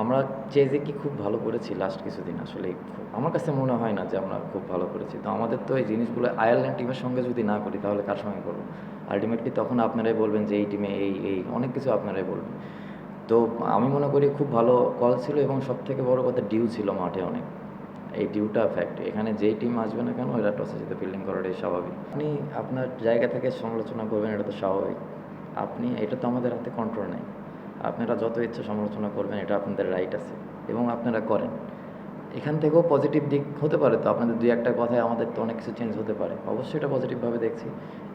আমরা চেজে কি খুব ভালো করেছি লাস্ট কিছুদিন আসলে আমার কাছে মনে হয় না যে আমরা খুব ভালো করেছি। তো আমাদের তো এই জিনিসগুলো আয়ারল্যান্ড টিমের সঙ্গে যদি না করি, তাহলে কার সঙ্গে করব? আলটিমেটলি তখন আপনারাই বলবেন যে এই টিমে এই এই, অনেক কিছু আপনারাই বলবেন। তো আমি মনে করি খুব ভালো কল ছিল এবং সব থেকে বড় কথা ডিউ ছিল মাঠে অনেক। এই ডিউটা ফ্যাক্ট এখানে যেই টিম আসবে না কেন, এরা টসে জিতে ফিল্ডিং করাটাই স্বাভাবিক। আপনি আপনার জায়গা থেকে সমালোচনা করবেন, এটা তো স্বাভাবিক। আপনি, এটা তো আমাদের হাতে কন্ট্রোল নেই। আপনারা যত ইচ্ছা সমালোচনা করবেন, এটা আপনাদের রাইট আছে এবং আপনারা করেন। এখান থেকেও পজিটিভ দিক হতে পারে তো, আপনাদের দুই একটা কথায় আমাদের তো অনেক কিছু চেঞ্জ হতে পারে। অবশ্যই এটা পজিটিভভাবে দেখছি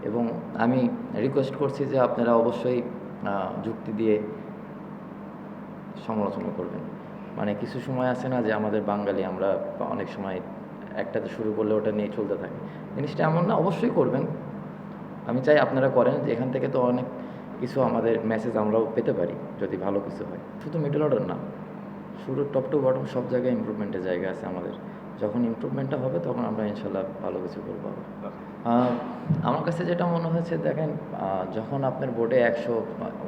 এবং আমি রিকোয়েস্ট করছি যে আপনারা অবশ্যই যুক্তি দিয়ে সমালোচনা করবেন। মানে কিছু সময় আছে না যে আমাদের বাঙালি আমরা অনেক সময় একটাতে শুরু করলে ওটা নিয়ে চলতে থাকি। জিনিসটা এমন না, অবশ্যই করবেন। আমি চাই আপনারা করেন যে এখান থেকে তো অনেক কিছু আমাদের মেসেজ আমরাও পেতে পারি, যদি ভালো কিছু হয়। শুধু মিডল অর্ডার না, শুরু টপ টু বটম সব জায়গায় ইমপ্রুভমেন্টের জায়গা আছে আমাদের। যখন ইমপ্রুভমেন্টটা হবে, তখন আমরা ইনশাল্লাহ ভালো কিছু করব। আমার কাছে যেটা মনে হয়েছে, দেখেন যখন আপনার বোর্ডে একশো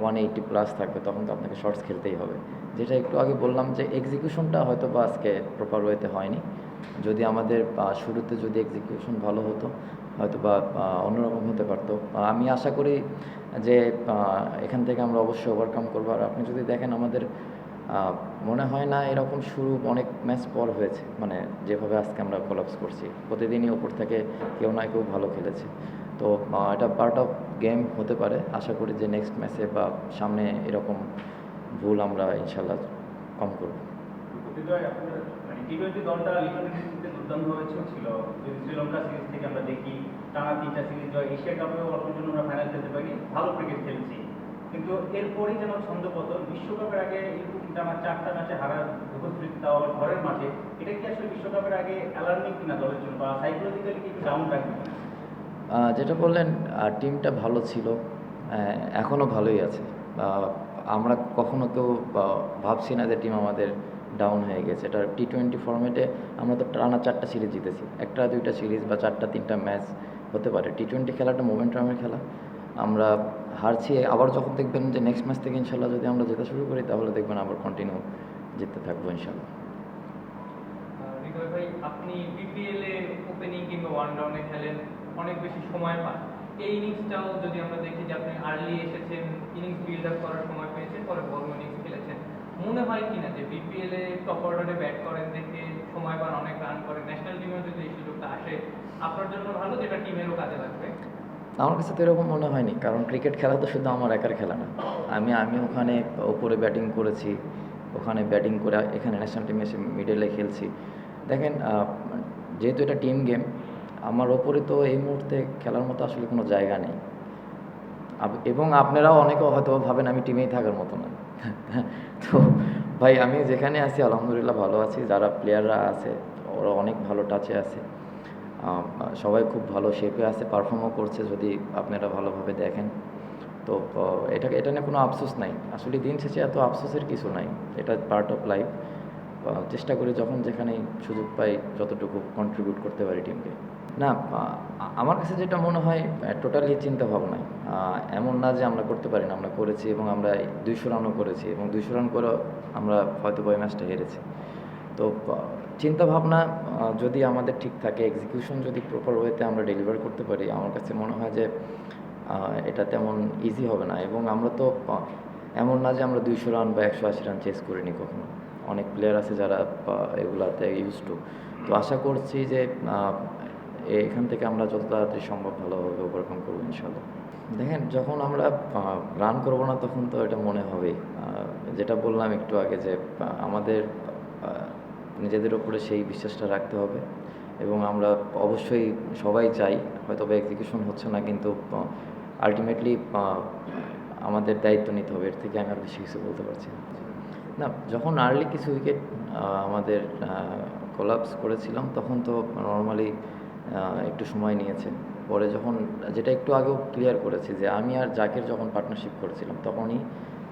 ওয়ান এইটি প্লাস থাকবে, তখন তো আপনাকে শর্টস খেলতেই হবে। যেটা একটু আগে বললাম যে এক্সিকিউশনটা হয়তো বা আজকে প্রপার ওয়েতে হয়নি। যদি আমাদের শুরুতে যদি এক্সিকিউশন ভালো হতো হয়তো বা অন্যরকম হতে পারতো। আমি আশা করি যে এখান থেকে আমরা অবশ্যই ওভারকাম করব। আর আপনি যদি দেখেন আমাদের মনে হয় না এরকম শুরু অনেক ম্যাচ পর হয়েছে মানে যেভাবে আজকে আমরা কোলাপস করছি। প্রতিদিনই ওপর থেকে কেউ না কেউ ভালো খেলেছে। তো এটা পার্ট অফ গেম হতে পারে। আশা করি যে নেক্সট ম্যাচে বা সামনে এরকম ভুল আমরা ইনশাল্লাহ কম করব। টি টোয়েন্টি দলটা সিরিজে দুর্দান্তভাবে ছিল যদি শ্রীলঙ্কা সিরিজ থেকে আমরা দেখি, টানা তিনটা সিরিজ জয় এশিয়া কাপেও অল্পের জন্য আমরা ফাইনাল খেলতে পারি, ভালো ক্রিকেট খেলছি। কিন্তু এরপরই যেন ছন্দপতন, বিশ্বকাপের আগে এরকম টানা চারটা ম্যাচে হারার উপস্থিতি তাও আবার ঘরের মাঠে, এটা কি আসলে বিশ্বকাপের আগে অ্যালার্মিং কিনা দলের জন্য বা সাইকোলজিক্যালি কি ডাউন রাখবে যেটা বললেন টিমটা ভালো ছিল এখনও ভালোই আছে। আমরা কখনো কেউ ভাবছি না যে টিম আমাদের ডাউন হয়ে গেছে। এটা টি টোয়েন্টি ফর্মেটে আমরা তো টানা চারটা সিরিজ জিতেছি। একটা, দুইটা সিরিজ বা চারটা, তিনটা ম্যাচ হতে পারে। টি টোয়েন্টি খেলাটা মোমেন্টামের খেলা। আমরা হারছি। আবার যখন দেখবেন যে নেক্সট ম্যাচ থেকে ইনশাল্লাহ যদি আমরা যেতে শুরু করি, তাহলে দেখবেন আবার কন্টিনিউ জিততে থাকব ইনশাল্লাহ। ভাই, আপনি ওপেনিং কিংবা খেলেন, অনেক বেশি সময় এই যদি আমরা দেখি যে আপনি আর্লি এসেছেন ইনিংস বিল্ড আপ করার সময় পরে বড় ইনিংস মনে হয় কিনা যে বিপিএল এ টপ অর্ডারে ব্যাট করেন দেখে সময় পান, অনেক রান করেন ন্যাশনাল টিমেও যদি এই সুযোগটা আসে, আপনার জন্য ভালো যেটা টিমেরও কাজে লাগবে? আমার কাছে তো এরকম মনে হয়নি, কারণ ক্রিকেট খেলা তো শুধু আমার একার খেলা না। আমি আমি ওখানে ওপরে ব্যাটিং করেছি, ওখানে ব্যাটিং করে এখানে ন্যাশনাল টিমে এসে মিডলে খেলছি। দেখেন যেহেতু এটা টিম গেম আমার ওপরে তো এই মুহূর্তে খেলার মতো আসলে কোনো জায়গা নেই। এবং আপনারাও অনেকে হয়তো ভাবেন আমি টিমেই থাকার মতো না। তো ভাই, আমি যেখানে আছি, আলহামদুলিল্লাহ ভালো আছি। যারা প্লেয়াররা আছে, ওরা অনেক ভালো টাচে আছে। সবাই খুব ভালো শেপে আছে পারফর্মও করছে, যদি আপনারা ভালোভাবে দেখেন। তো এটা এটা নিয়ে কোনো আফসোস নাই। আসলে দিন শেষে এত আফসোসের কিছু নাই। এটা পার্ট অফ লাইফ চেষ্টা করি যখন যেখানেই সুযোগ পাই, যতটুকু কন্ট্রিবিউট করতে পারি টিমকে না আমার কাছে যেটা মনে হয় টোটালি চিন্তা ভাবনায় আহ, এমন না যে আমরা করতে পারি না আমরা করেছি এবং আমরা দুইশো রানও করেছি এবং দুইশো রান করে আমরা হয়তো ওই ম্যাচটা হেরেছি। তো চিন্তা ভাবনা যদি আমাদের ঠিক থাকে এক্সিকিউশন যদি প্রপার ওয়েতে আমরা ডেলিভার করতে পারি আমার কাছে মনে হয় যে এটা তেমন ইজি হবে না এবং আমরা তো এমন না যে আমরা দুইশো রান বা একশো আশি রান চেস করিনি কখনো। অনেক প্লেয়ার আছে যারা এগুলাতে ইউজ টু তো আশা করছি যে এখান থেকে আমরা যত তাড়াতাড়ি সম্ভব ভালোভাবে ওভারকাম করব ইনশাল্লাহ দেখেন যখন আমরা রান করব না তখন তো এটা মনে আহ, যেটা বললাম একটু আগে যে আমাদের নিজেদের ওপরে সেই বিশ্বাসটা রাখতে হবে এবং আমরা অবশ্যই সবাই চাই হয়তো এক্সিকিউশন হচ্ছে না কিন্তু আলটিমেটলি আমাদের দায়িত্ব নিতে হবে। এর থেকে আমি আর বেশি কিছু বলতে পারছি না। যখন আর্লি কিছু উইকেট আমাদের কোলাপস করেছিলাম তখন তো নর্মালি একটু সময় নিয়েছে। পরে যখন যেটা একটু আগেও ক্লিয়ার করেছি যে আমি আর জাকের যখন পার্টনারশিপ করেছিলাম, তখনই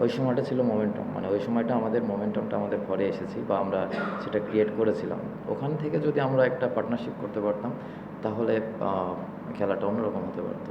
ওই সময়টা ছিল মোমেন্টাম মানে ওই সময়টা আমাদের মোমেন্টামটা আমাদের ঘরে এসেছি বা আমরা সেটা ক্রিয়েট করেছিলাম। ওখান থেকে যদি আমরা একটা পার্টনারশিপ করতে পারতাম, তাহলে খেলাটা অন্যরকম হতে পারতো।